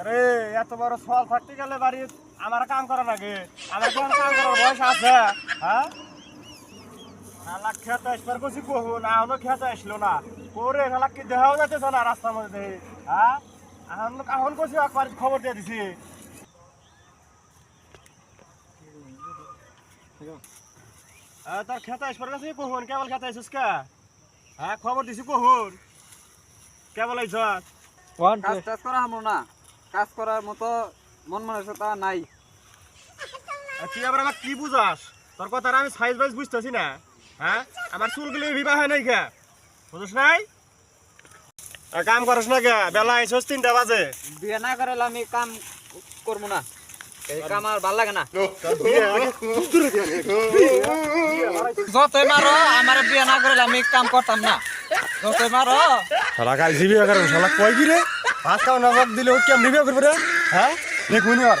আরে এত বড় সল থাকতে গেলে বাড়ি আমার কাম করা লাগে। আমার কোন কাম করার বয়স আছে? হ্যাঁ? শালা খেতে আসবার কছি কহু না এখনও খেতে আসলো না। করে শালা কি দেখাও যাইতেছে না রাস্তার মধ্যে হ্যাঁ? এখন এখন কছি একবার খবর দিয়ে দিছি। তোর খেতে আসবার কাছে কহুন কেবল খেতে আসিস কে? হ্যাঁ খবর দিছি কহুন কেবল আইস কাজ টাজ করা হামো না। কাজ করার মতো মন মানসিকতা নাই। তুই আবার আমার কি বুঝাস? তোর কথা আমি সাইজ বাইজ বুঝতেছি না। হ্যাঁ? আমার চুলগুলি বিবাহ হয় নাই কে বুঝছ নাই? কাম করস না কে বেলা আইসস তিনটা বাজে। বিয়ে না করে আমি কাম করব না। এই কাম আর ভালো লাগে না। তোর যতই মারো আমার বিয়ে না করলে আমি কাম করতাম না। যতই মারো। শালা কাল জিবি করে শালা কয় কি রে? ভাত খাওয়া নজর দিলে ও কেমনি বিয়ে করবে রে হ্যাঁ? দেখুন আর।